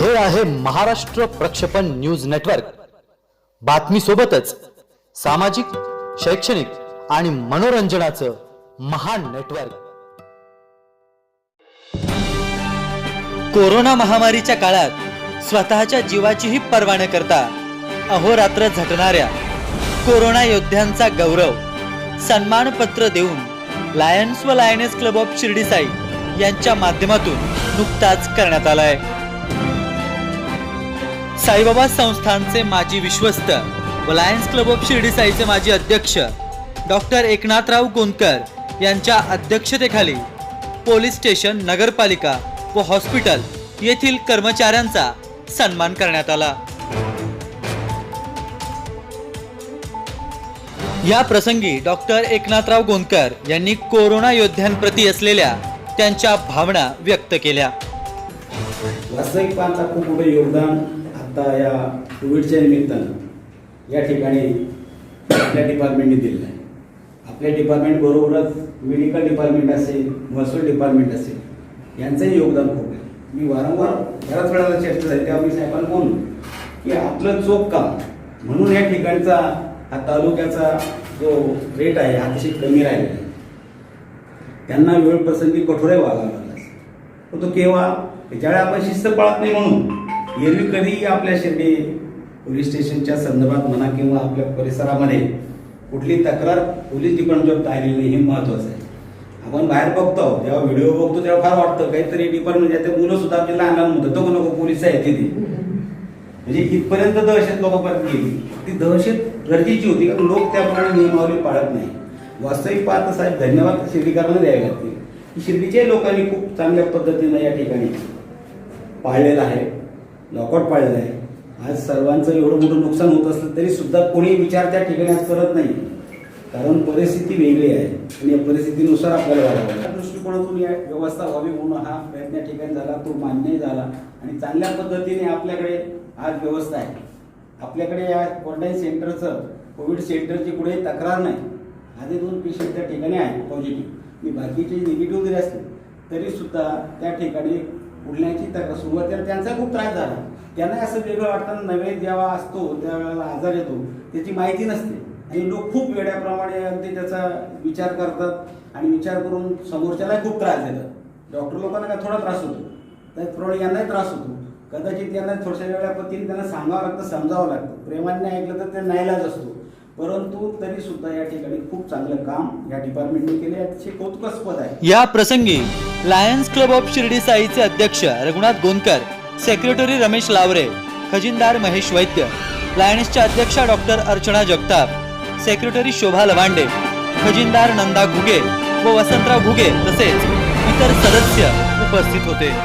हे आहे महाराष्ट्र प्रक्षेपण न्यूज नेटवर्क. बातमी सोबतच सामाजिक शैक्षणिक आणि मनोरंजनाचं महान नेटवर्क. कोरोना महामारीच्या काळात स्वतःच्या जीवाचीही पर्वा न करता अहोरात्र झटणाऱ्या कोरोना योद्ध्यांचा गौरव सन्मानपत्र देऊन लायन्स व lioness club of Shirdi Sai यांच्या माध्यमातून नुकताच करण्यात आलाय. साईबाबा संस्थानचे माजी विश्वस्त व लायन्स क्लब ऑफ शिर्डी साईचे माजी अध्यक्ष डॉक्टर एकनाथराव गोंदकर यांच्या अध्यक्षतेखाली पोलीस स्टेशन नगरपालिका व हॉस्पिटल येथील कर्मचाऱ्यांचा सन्मान करण्यात आला. या प्रसंगी डॉक्टर एकनाथराव गोंदकर यांनी कोरोना योद्ध्यांप्रती असलेल्या त्यांच्या भावना व्यक्त केल्या. वास्तविक पाहता खूप मोठं योगदान आता या कोविडच्या निमित्तानं या ठिकाणी आपल्या डिपार्टमेंटने दिलेलं आहे. आपल्या डिपार्टमेंट बरोबरच मेडिकल डिपार्टमेंट असेल महसूल डिपार्टमेंट असेल यांचंही योगदान खूप आहे. मी वारंवार बऱ्याच वेळाला चर्चा झाली तेव्हा मी साहेबांना बोललो की आपलं चोख काम म्हणून या ठिकाणचा हा तालुक्याचा जो रेट आहे अतिशय कमी राहिलेला आहे. त्यांना वेळ प्रसंगी कठोरही वागावं लागला पण तो केव्हा? ज्यावेळी आपण शिस्त पाळत नाही म्हणून. एरवी कधीही आपल्या शिर्डी पोलीस स्टेशनच्या संदर्भात म्हणा किंवा आपल्या परिसरामध्ये कुठली तक्रार पोलीस डिपार्टमेंटवर आलेली नाही हे महत्वाचं आहे. आपण बाहेर बघतो जेव्हा व्हिडिओ बघतो तेव्हा फार वाटतं काहीतरी डिपार्टमेंट ते मुलं सुद्धा आपली लहान लहान म्हणतात. नको नको पोलीस आहे तिथे. म्हणजे इथपर्यंत दहशत लोकांपर्यंत गेली. ती दहशत गरजेची होती कारण लोक त्याप्रमाणे नियमावली पाळत नाही. वास्तविक पाहता साहेब धन्यवाद शिर्डीकरांना द्यावे लागतील. की शिर्डीच्या लोकांनी खूप चांगल्या पद्धतीनं या ठिकाणी पाळलेलं आहे. लॉकआउट पाळलेलं आहे आज सर्वांचं एवढं मोठं नुकसान होत असलं तरी सुद्धा कोणी विचार त्या ठिकाणी आज करत नाही. कारण परिस्थिती वेगळी आहे आणि या परिस्थितीनुसार आपल्याला वागावं त्या दृष्टिकोनातून या व्यवस्था व्हावी म्हणून हा प्रयत्न या ठिकाणी झाला तो मान्यही झाला आणि चांगल्या पद्धतीने आपल्याकडे आज व्यवस्था आहे. आपल्याकडे या क्वारंटाईन सेंटरचं कोविड सेंटरची कुठेही तक्रार नाही. आधी दोन पेशंट त्या ठिकाणी आहे पॉझिटिव्ह मी बाकीचे निगेटिव्ह जरी असले तरीसुद्धा त्या ठिकाणी उडण्याची तर सुरुवातीला त्यांचा खूप त्रास झाला. त्यांना असं वेगळं वाटतं नवे जेव्हा असतो त्यावेळेला आजार येतो त्याची माहिती नसते. आणि लोक खूप वेड्याप्रमाणे अगदी त्याचा विचार करतात आणि विचार करून समोरच्यालाही खूप त्रास देतात. डॉक्टर लोकांना काय थोडा त्रास होतो. त्याचप्रमाणे यांनाही त्रास होतो. कदाचित यांना थोड्याशा वेळापतीने त्यांना सांगावं लागतं समजावं लागतं. प्रेमाने ऐकलं तर ते नाईलाज असतो. परंतु तरी सुद्धा या ठिकाणी खूप चांगलं काम या डिपार्टमेंटने केले अतिशय कौतुकास्पद आहे. या प्रसंगी लायन्स क्लब ऑफ शिर्डी साईचे अध्यक्ष रघुनाथ गोंदकर सेक्रेटरी रमेश लावरे खजिनदार महेश वैद्य लायन्सच्या अध्यक्षा डॉक्टर अर्चना जगताप सेक्रेटरी शोभा लवांडे खजिनदार नंदा घुगे व वसंतराव घुगे तसेच इतर सदस्य उपस्थित होते.